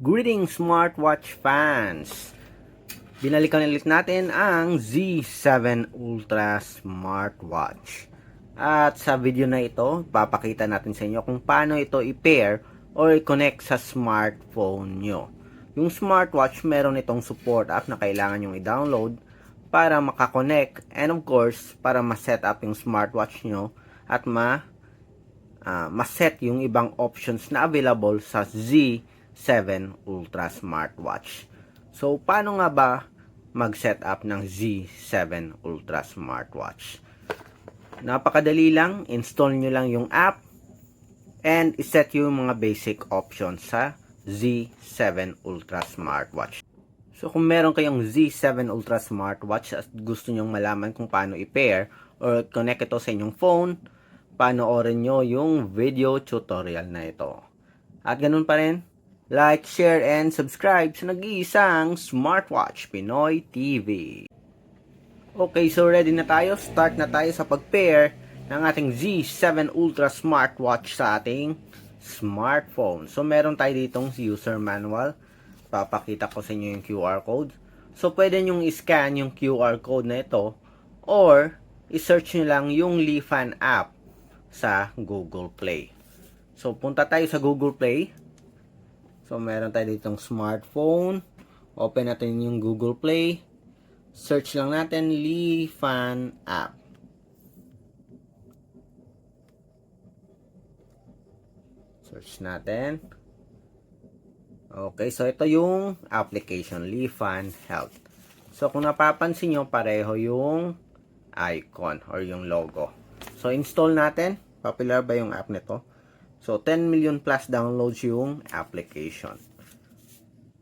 Greetings smartwatch fans! Binalikan ulit natin ang Z7 Ultra Smartwatch. At sa video na ito, papakita natin sa inyo kung paano ito i-pair or i-connect sa smartphone nyo. Yung smartwatch, meron itong support app na kailangan yung i-download para makakonect and of course, para ma-set up yung smartwatch nyo at ma uh, ma-set yung ibang options na available sa Z7 Ultra Smartwatch. So, paano nga ba mag-set up ng Z7 Ultra Smartwatch? Napakadali lang, install nyo lang yung app and iset yung mga basic options sa Z7 Ultra Smartwatch. So, kung meron kayong Z7 Ultra Smartwatch at gusto nyong malaman kung paano i-pair or connect ito sa inyong phone, panoorin nyo yung video tutorial na ito. At ganun pa rin, like, share, and subscribe sa nag-iisang Smartwatch Pinoy TV. Okay, so ready na tayo. Start na tayo sa pag-pair ng ating Z7 Ultra Smartwatch sa ating smartphone. So, meron tayo ditong user manual. Papakita ko sa inyo yung QR code. So, pwede nyong i-scan yung QR code na ito or i-search nyo lang yung Lifan app sa Google Play. So, punta tayo sa Google Play. So, meron tayo ditong smartphone. Open natin yung Google Play. Search lang natin Lifan app. Search natin. Okay, so ito yung application, Lifan Health. So, kung napapansin nyo, pareho yung icon or yung logo. So, install natin. Popular ba yung app nito? So, 10 million plus downloads yung application.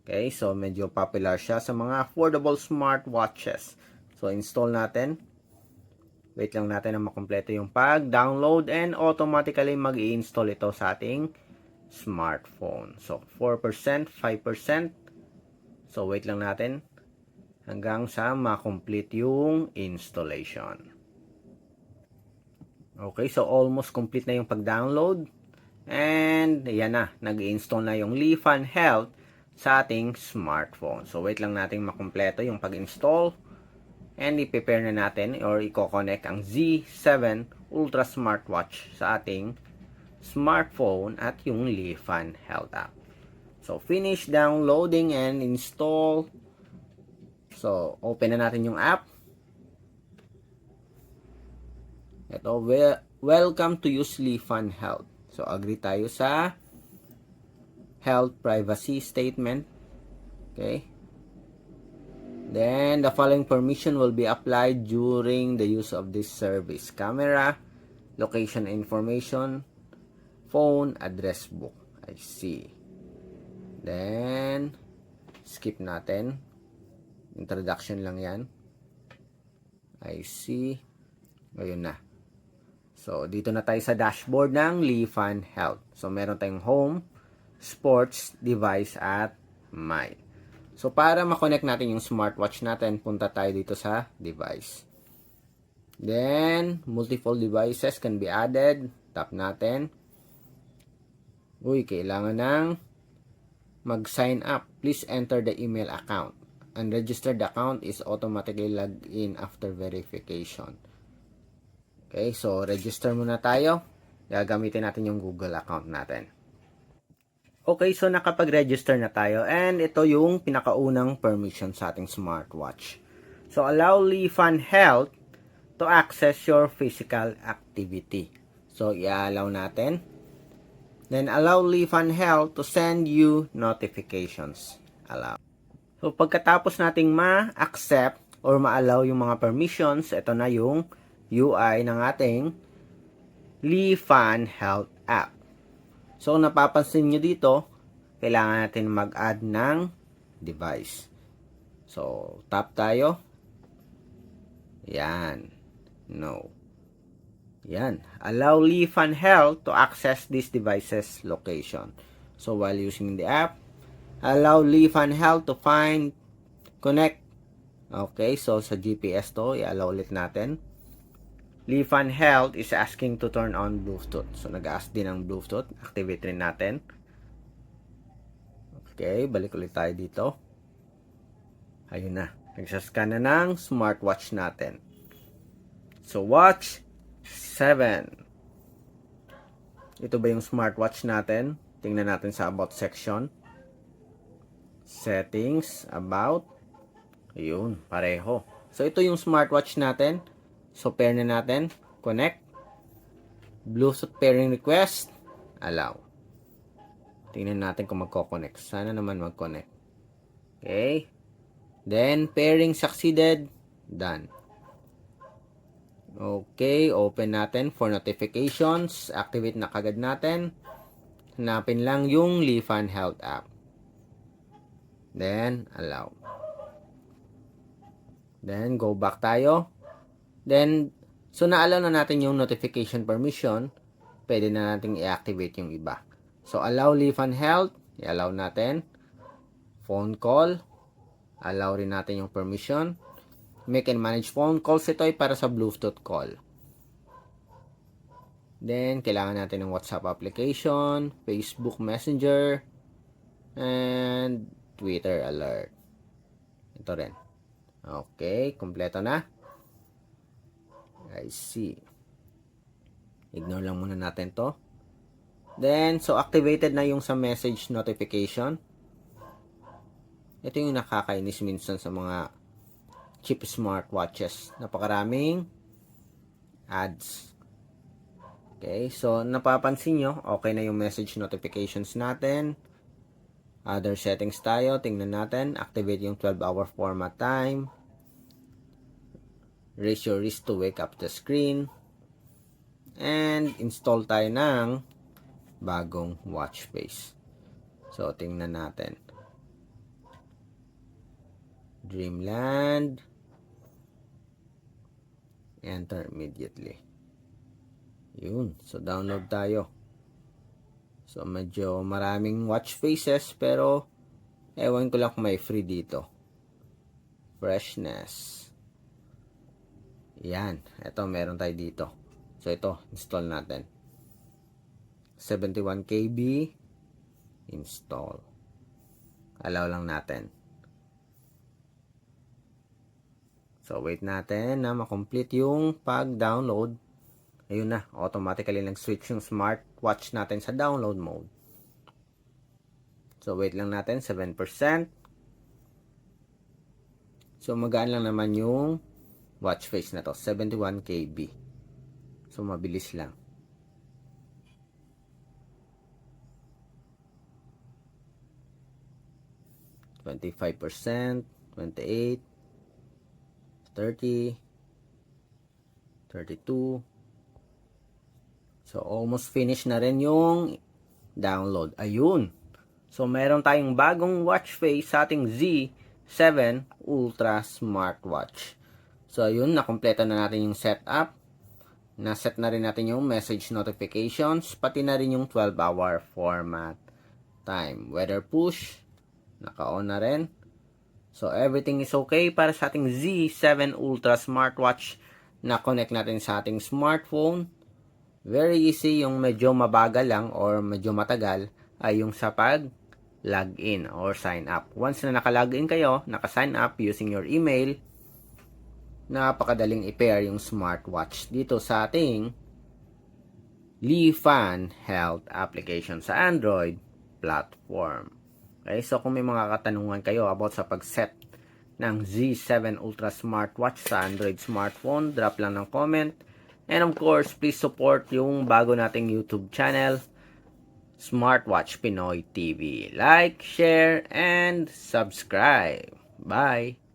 Okay, so medyo popular siya sa mga affordable smartwatches. So, install natin. Wait lang natin na makompleto yung pag-download and automatically mag install ito sa ating smartphone. So, 4%, 5%. So, wait lang natin hanggang sa ma-complete yung installation. Okay, so almost complete na yung pag-download. And, yan na, nag-install na yung Lifan Health sa ating smartphone. So, wait lang natin makompleto yung pag-install. And, i-prepare na natin or i-connect ang Z7 Ultra Smartwatch sa ating smartphone at yung Lifan Health app. So, finish downloading and install. So, open na natin yung app. Ito, well, welcome to use Lifan Health. So, agree tayo sa health privacy statement. Okay. Then, the following permission will be applied during the use of this service. Camera, location information, phone, address book. I see. Then, skip natin. Introduction lang yan. I see. Ayun na. So, dito na tayo sa dashboard ng Lifan Health. So, meron tayong home, sports, device, at my. So, para makonect natin yung smartwatch natin, punta tayo dito sa device. Then, multiple devices can be added. Tap natin. Uy, kailangan ng mag-sign up. Please enter the email account. Unregistered account is automatically logged in after verification. Okay, so register muna tayo. Gagamitin natin yung Google account natin. Okay, so nakapag-register na tayo and ito yung pinakaunang permission sa ating smartwatch. So allow Lifan Health to access your physical activity. So i-allow natin. Then allow Lifan Health to send you notifications. Allow. So pagkatapos nating ma-accept or ma-allow yung mga permissions, ito na yung UI ng ating Lifan Health app. So, kung napapansin nyo dito, kailangan natin mag-add ng device. So, tap tayo. Yan. No. Yan. Allow Lifan Health to access this device's location. So, while using the app, allow Lifan Health to find, connect. Okay, so sa GPS to, i-allow ulit natin. Lifan Health is asking to turn on Bluetooth. So, nag-ask din ng Bluetooth. Activate rin natin. Okay, balik ulit tayo dito. Ayun na. Nagsascan na ng smartwatch natin. So, watch 7. Ito ba yung smartwatch natin? Tingnan natin sa about section. Settings, about. Ayun, pareho. So, ito yung smartwatch natin. So, pair na natin. Connect. Bluetooth pairing request. Allow. Tingnan natin kung magko-connect. Sana naman mag-connect. Okay. Then, pairing succeeded. Done. Okay, open natin for notifications. Activate na kagad natin. Hanapin lang yung Lifan Health app. Then, allow. Then, go back tayo. Then, so na-allow na natin yung notification permission. Pwede na natin i-activate yung iba. So, allow Lifan Health. I-allow natin. Phone call. Allow rin natin yung permission. Make and manage phone calls. Ito ay para sa Bluetooth call. Then, kailangan natin ng WhatsApp application, Facebook Messenger, and Twitter alert. Ito rin. Okay, kompleto na. I see. Ignore lang muna natin to. Then, so activated na yung sa message notification. Ito yung nakakainis minsan sa mga cheap smartwatches. Napakaraming ads. Okay, so napapansin nyo, okay na yung message notifications natin. Other settings tayo, tingnan natin. Activate yung 12-hour format time. Raise your wrist to wake up the screen. And install tayo ng bagong watch face. So, tingnan natin. Dreamland. Enter immediately. Yun. So, download tayo. So, medyo maraming watch faces, pero ewan ko lang kung may free dito. Freshness. Yan. Ito, meron tayo dito. So, ito, install natin. 71 KB. Install. Allow lang natin. So, wait natin na makomplete yung pag-download. Ayun na, automatically nag-switch yung smartwatch natin sa download mode. So, wait lang natin, 7%. So, magaan lang naman yung watch face na to, 71 KB. So, mabilis lang. Twenty-five percent, twenty-eight, thirty, thirty-two. So, almost finish na rin yung download. Ayun. So, meron tayong bagong watch face sa ating Z7 Ultra Smartwatch. So, ayun. Nakompleto na natin yung setup. Naset na rin natin yung message notifications. Pati na rin yung 12-hour format time. Weather push. Naka-on na rin. So, everything is okay para sa ating Z7 Ultra Smartwatch na connect natin sa ating smartphone Very easy yung medyo mabagal lang or medyo matagal ay yung sa pag login or sign up. Once na naka-login kayo, naka-sign up using your email, napakadaling i-pair yung smartwatch dito sa ating Lifan Health application sa Android platform. Okay, so kung may mga katanungan kayo about sa pag-set ng Z7 Ultra Smartwatch sa Android smartphone, drop lang ng comment And of course, please support yung bago nating YouTube channel, Smartwatch Pinoy TV. Like, share, and subscribe. Bye!